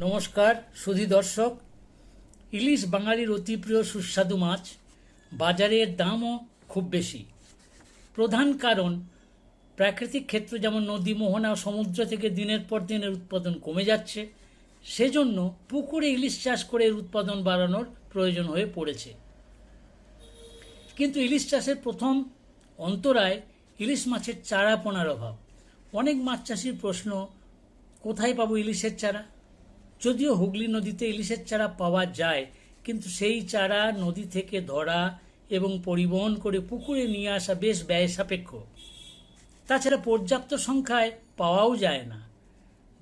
নমস্কার, সুধী দর্শক। ইলিশ বাঙালির অতি প্রিয় সুস্বাদু মাছ বাজারের দামও খুব বেশি। প্রধান কারণ, প্রাকৃতিক ক্ষেত্র যেমন নদী, মোহনা সমুদ্র থেকে দিনের পর দিনের উৎপাদন কমে যাচ্ছে, সেজন্য পুকুরে ইলিশ চাষ করে এর উৎপাদন বাড়ানোর প্রয়োজন হয়ে পড়েছে। কিন্তু ইলিশ চাষের প্রথম অন্তরায় ইলিশ মাছের চারা পোনার অভাব। অনেক মাছ চাষির প্রশ্ন, কোথায় পাবো ইলিশের চারা? যদিও হুগলি নদীতে ইলিশের চারা পাওয়া যায়, কিন্তু সেই চারা নদী থেকে ধরা এবং পরিবহন করে পুকুরে নিয়ে আসা বেশ ব্যয় সাপেক্ষ। তাছাড়া পর্যাপ্ত সংখ্যায় পাওয়াও যায় না।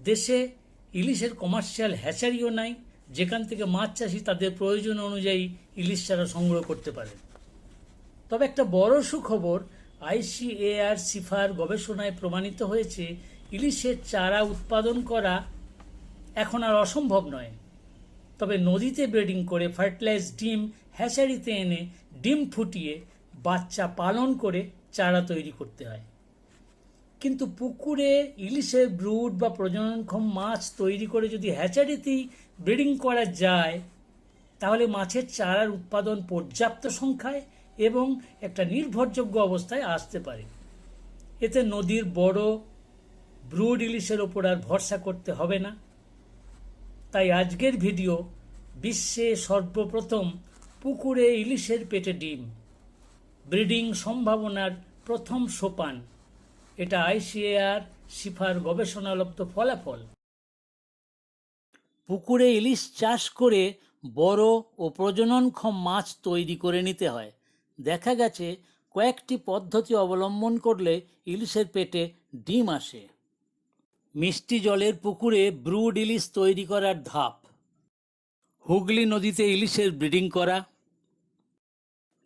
দেশে ইলিশের কমার্শিয়াল হ্যাচারিও নাই, যেখান থেকে মাছ চাষি তাদের প্রয়োজন অনুযায়ী ইলিশ চারা সংগ্রহ করতে পারেন তবে একটা বড় সুখবর, আইসিএআর সিফার গবেষণায় প্রমাণিত হয়েছে, ইলিশের চারা উৎপাদন করা এখন আর অসম্ভব নয়। তবে নদীতে ব্রিডিং করে ফার্টিলাইজ ডিম, হ্যাচারিতে এনে ডিম ফুটিয়ে বাচ্চা পালন করে চারা তৈরি করতে হয়। কিন্তু পুকুরে ইলিশের ব্রুড বা প্রজননক্ষম মাছ তৈরি করে যদি হ্যাচারিতেই ব্রিডিং করা যায়, তাহলে মাছের চারার উৎপাদন পর্যাপ্ত সংখ্যায় এবং একটা নির্ভরযোগ্য অবস্থায় আসতে পারে। এতে নদীর বড় ব্রুড ইলিশের ওপর আর ভরসা করতে হবে না। তাই আজকের ভিডিও বিশ্বে সর্বপ্রথম পুকুরে ইলিশের পেটে ডিম। ব্রিডিং সম্ভাবনার প্রথম সোপান। এটা আইসিএআর সিফার গবেষণালব্ধ ফলাফল। পুকুরে ইলিশ চাষ করে বড় ও প্রজননক্ষম মাছ তৈরি করে নিতে হয়। দেখা গেছে কয়েকটি পদ্ধতি অবলম্বন করলে ইলিশের পেটে ডিম আসে। মিষ্টি জলের পুকুরে ব্রুড ইলিশ তৈরি করার ধাপ। হুগলি নদীতে ইলিশের ব্রিডিং করা।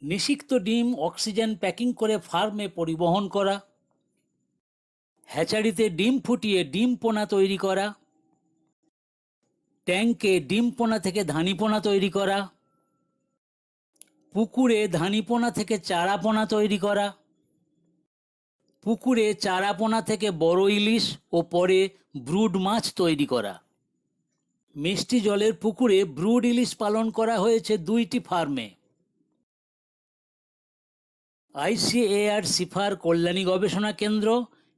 নিষিক্ত ডিম অক্সিজেন প্যাকিং করে ফার্মে পরিবহন করা। হ্যাচারিতে ডিম ফুটিয়ে ডিম পোনা তৈরি করা। ট্যাঙ্কে ডিম পোনা থেকে ধানি পোনা তৈরি করা। পুকুরে ধানি পোনা থেকে চারা পোনা তৈরি করা। পুকুরে চারাপোনা থেকে বড় ইলিশ ও পরে ব্রুড মাছ তৈরি করা। মিষ্টি জলের পুকুরে ব্রুড ইলিশ পালন করা হয়েছে দুইটি ফার্মে। আইসিএআর সিফার কল্যাণী গবেষণা কেন্দ্র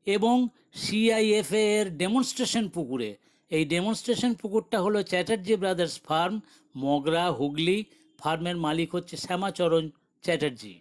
এবং সিআইএফএ এর ডেমনস্ট্রেশন পুকুরে। এই ডেমনস্ট্রেশন পুকুরটা হলো চ্যাটার্জি ব্রাদার্স ফার্ম, মগরা, হুগলি, ফার্মের মালিক হচ্ছে শ্যামাচরণ চ্যাটার্জি।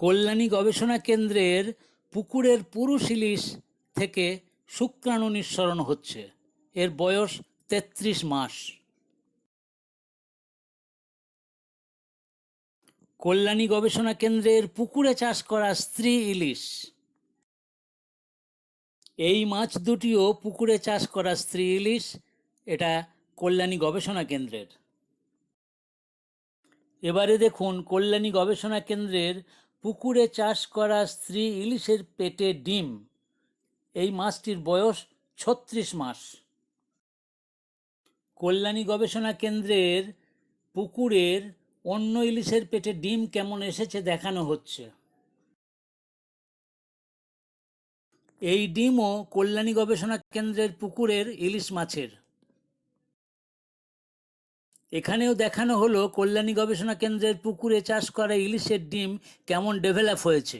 কল্যাণী গবেষণা কেন্দ্রের পুকুরের পুরুষ ইলিশ থেকে শুক্রাণু নিঃসরণ হচ্ছে। এর বয়স তেত্রিশ মাস। কল্যাণী গবেষণা কেন্দ্রের পুকুরে চাষ করা স্ত্রী ইলিশ। এই মাছ দুটিও পুকুরে চাষ করা স্ত্রী ইলিশ। এটা কল্যাণী গবেষণা কেন্দ্রের। এবারে দেখুন কল্যাণী গবেষণা কেন্দ্রের পুকুরে চাষ করা স্ত্রী ইলিশের পেটে ডিম। এই মাছটির বয়স ছত্রিশ মাস। কল্যাণী গবেষণা কেন্দ্রের পুকুরের অন্য ইলিশের পেটে ডিম কেমন এসেছে দেখানো হচ্ছে। এই ডিমও কল্যাণী গবেষণা কেন্দ্রের পুকুরের ইলিশ মাছের। এখানেও দেখানো হলো কল্যাণী গবেষণা কেন্দ্রের পুকুরে চাষ করা ইলিশের ডিম কেমন ডেভেলপ হয়েছে।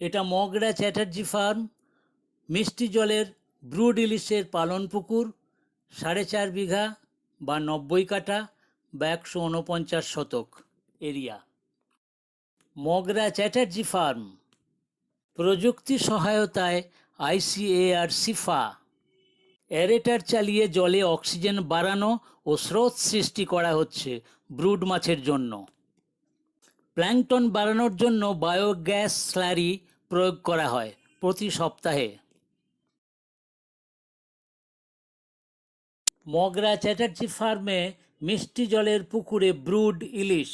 এটা মগরা চ্যাটার্জি ফার্ম, মিষ্টি জলের ব্রুড ইলিশের পালন পুকুর, সাড়ে চার বিঘা বা নব্বই কাঠা বা একশো উনপঞ্চাশ শতক এরিয়া। মগরা চ্যাটার্জি ফার্ম, প্রযুক্তি সহায়তায় আইসিএআর সিফা অ্যারেটার চালিয়ে জলে অক্সিজেন বাড়ানো ও স্রোত সৃষ্টি করা হচ্ছে ব্রুড মাছের জন্য। প্ল্যাংটন বাড়ানোর জন্য বায়োগ্যাস স্ল্যারি প্রয়োগ করা হয় প্রতি সপ্তাহে। মগরা চ্যাটার্জি ফার্মে মিষ্টি জলের পুকুরে ব্রুড ইলিশ।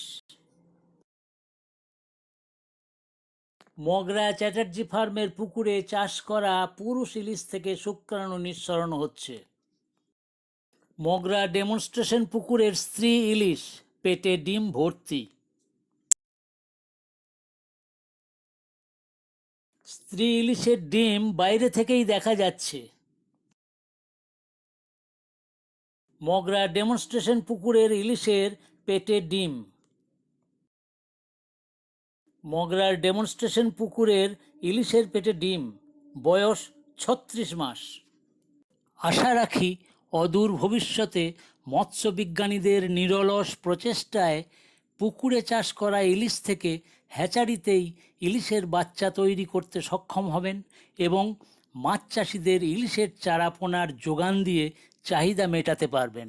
মগরা চ্যাটার্জি ফার্মের পুকুরে চাষ করা পুরুষ ইলিশ থেকে শুক্রাণু নিঃসরণ হচ্ছে। মগরা ডেমনস্ট্রেশন পুকুরের স্ত্রী ইলিশ পেটে ডিম ভর্তি। স্ত্রী ইলিশের ডিম বাইরে থেকেই দেখা যাচ্ছে। মগরা ডেমনস্ট্রেশন পুকুরের ইলিশের পেটে ডিম। মগরার ডেমনস্ট্রেশন পুকুরের ইলিশের পেটে ডিম। বয়স ছত্রিশ মাস। আশা রাখি অদূর ভবিষ্যতে মৎস্যবিজ্ঞানীদের নিরলস প্রচেষ্টায় পুকুরে চাষ করা ইলিশ থেকে হ্যাচারিতেই ইলিশের বাচ্চা তৈরি করতে সক্ষম হবেন এবং মাছ চাষিদের ইলিশের চারাপোনার যোগান দিয়ে চাহিদা মেটাতে পারবেন।